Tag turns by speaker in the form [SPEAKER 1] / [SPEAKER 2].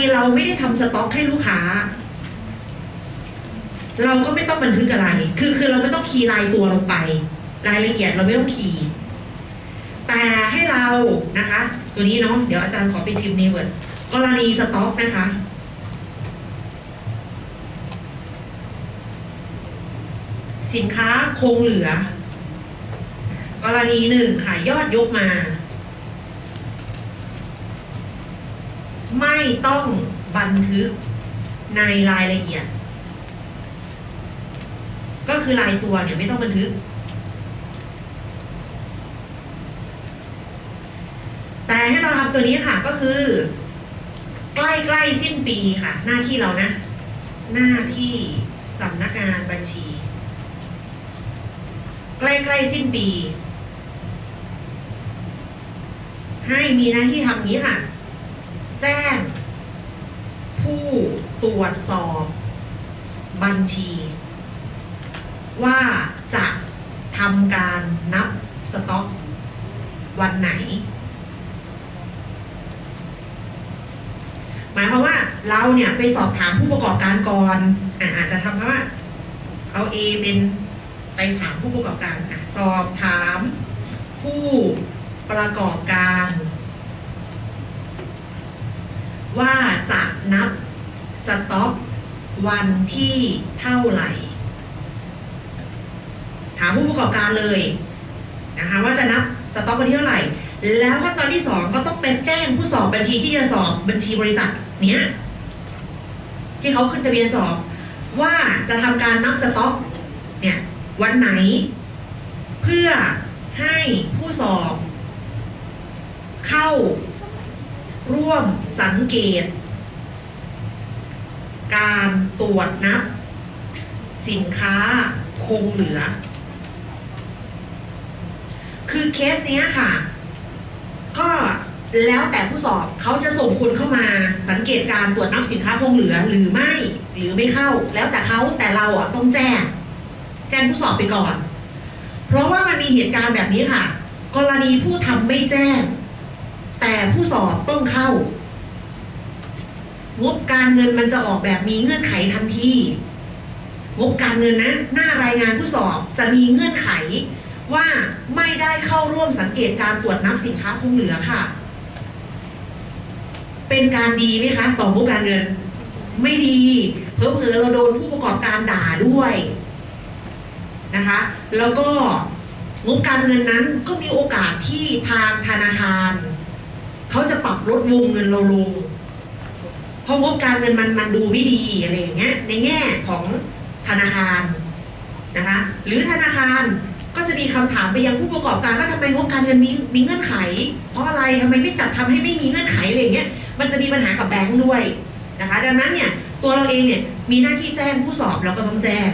[SPEAKER 1] ีเราไม่ได้ทำสต็อกให้ลูกค้า เราก็ไม่ต้องบันทึกอะไร คือคือเราไม่ต้องคีย์รายตัวลงไป รายละเอียดเราไม่ต้องคีย์แต่ให้เรานะคะ ตัวนี้เนาะเดี๋ยวอาจารย์ขอเป็นพิมพ์ในเวิร์ดกรณีสต็อกนะคะสินค้าคงเหลือ กรณีหนึ่งค่ะยอดยกมา ไม่ต้องบันทึกในรายละเอียด ก็คือรายตัวเนี่ยไม่ต้องบันทึก แต่ให้เราทำตัวนี้ค่ะก็คือ ใกล้ๆสิ้นปีค่ะ หน้าที่เรานะ หน้าที่สำนักงานบัญชี ใกล้ๆสิ้นปี ให้มีหน้าที่ทำนี้ค่ะ แจ้ง ผู้ตรวจสอบบัญชี ว่าจะทำการนับสต็อกวันไหน หมายความว่าเราเนี่ยไปสอบถามผู้ประกอบการก่อนอาจจะทำว่า เอา A เป็นไปถามผู้ประกอบการ สอบถามผู้ประกอบการ ว่าจะนับสต็อกวันที่เท่าไหร่ ถามผู้ประกอบการเลยนะคะว่าจะนับสต็อกวันที่เท่าไหร่ แล้วขั้นตอนที่สองก็ต้องเป็นแจ้งผู้สอบบัญชีที่จะสอบบัญชีบริษัทเนี้ยที่เขาขึ้นทะเบียนสอบ ว่าจะทำการนับสต็อกเนี่ยวันไหน เพื่อให้ผู้สอบ เข้า ร่วมสังเกต การตรวจนับ สินค้าคงเหลือ คือเคสเนี้ยค่ะ ก็แล้วแต่ผู้สอบเขาจะส่งคนเข้ามาสังเกตการตรวจนับสินค้าคงเหลือหรือไม่หรือไม่เข้า แล้วแต่เขาแต่เราอะต้องแจ้ง แจ้งผู้สอบไปก่อน เพราะว่ามันมีเหตุการณ์แบบนี้ค่ะ กรณีผู้ทำไม่แจ้ง แต่ผู้สอบต้องเข้างบการเงินมันจะออกแบบมีเงื่อนไขทันทีงบการเงินนะหน้ารายงานผู้สอบจะมีเงื่อนไขว่าไม่ได้เข้าร่วมสังเกตการตรวจนับสินค้าคงเหลือค่ะ เป็นการดีไหมคะ ต่องบการเงิน ไม่ดีเพอเพอเราโดนผู้ประกอบการด่าด้วยนะคะ แล้วก็งบการเงินนั้นก็มีโอกาสที่ทางธนาคาร เขาจะปรับ ลดวงเงินเราลงเพราะงบการเงินมันมันดูไม่ดีอะไรอย่างเงี้ย ในแง่ของธนาคารนะคะ หรือธนาคารก็จะมีคำถามไปยังผู้ประกอบการว่าทำไมงบการเงินมีมีเงื่อนไข เพราะอะไรทำไมไม่จัดทำให้ไม่มีเงื่อนไขอะไรเงี้ยมันจะมีปัญหากับแบงค์ด้วยนะคะ ดังนั้นเนี่ยตัวเราเองเนี่ยมีหน้าที่แจ้งผู้สอบเราก็ต้องแจ้ง